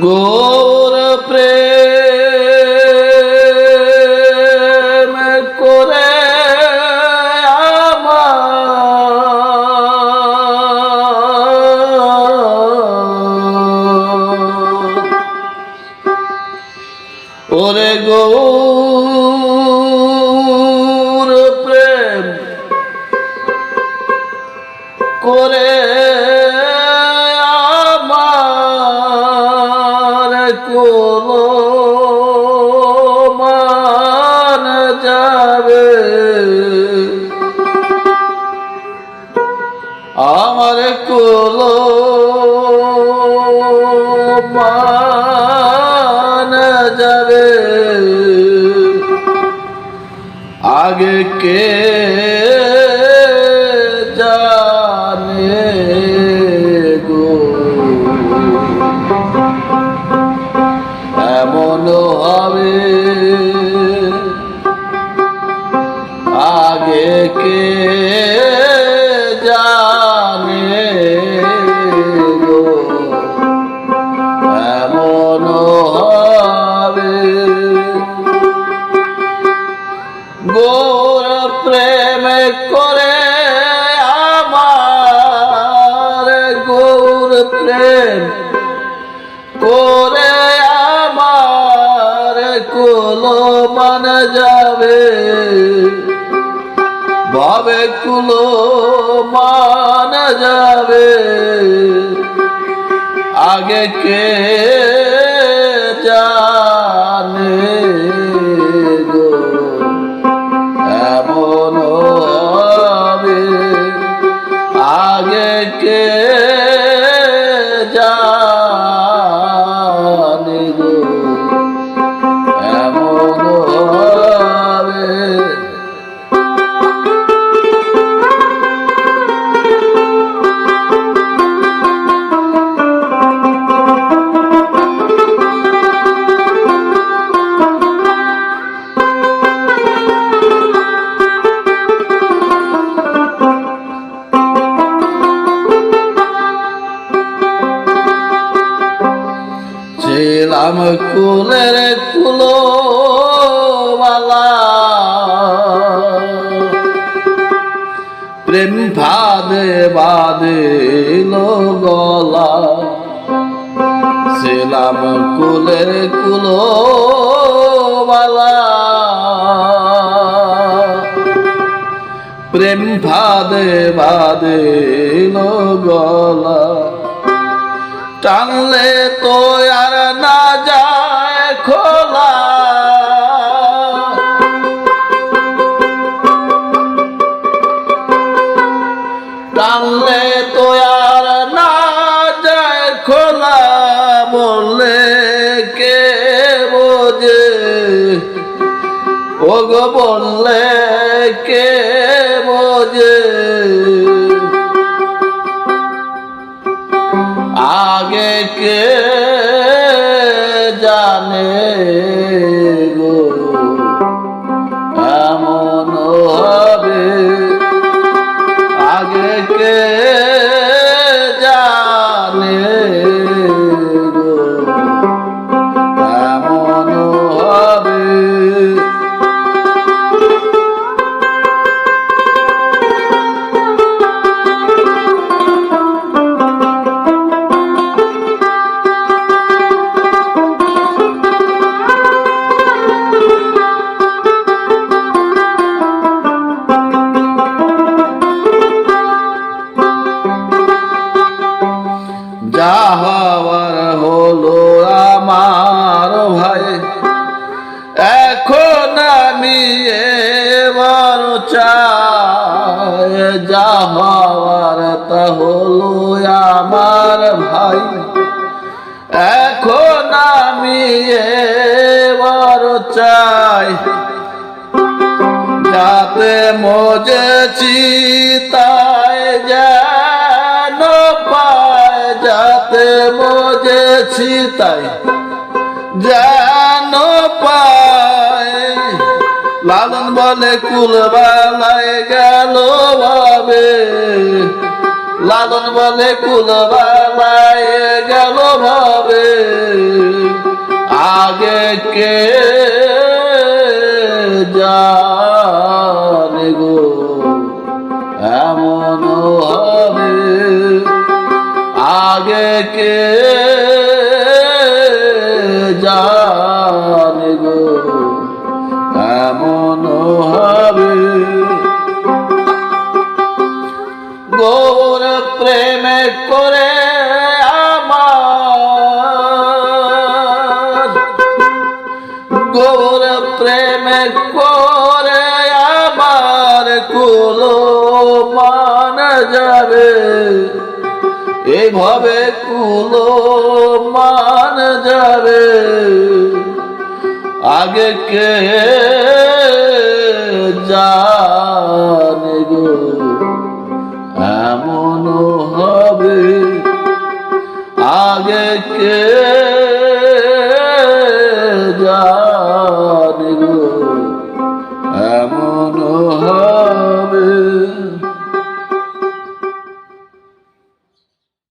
গোর প্রেম করে ওরে গৌর প্রেম করে কোলো মান যাবে। আমার কোলো মান যাবে। আগে কে গোর প্রেম করে আমার গৌর প্রেম করে আমার কুলো মান যাবে। ভাবে কুলো মান যাবে। আগে কে ছিলাম কুলের কুলোবালা প্রেম ভাদে বাদে গলা। ছিলাম কুলের কুলোবালা প্রেম ভাদে বাদে গলা। টানলে তো আর না যায় খোলা। টানলে তো আর না যায় খোলা, বললে কে বোঝে? ও গো বললে কে আগে কে জানে? হওয়ার তা হলো আমার ভাই। এখন আমি চাই যাতে মজেছি তাই যেন পায়। যাতে মজেছি তাই যেন পায়। লালন বলে কুলবালায় গেল ভাবে। লালন বলে কুলবালায় গেল ভাবে। আগে কে জানে গো? এমন হবে। আগে কে করে আমার কুলো মান যাবে? এইভাবে কুলো মান যাবে? আগে কে জানে গো? এমন হবে। আগে কে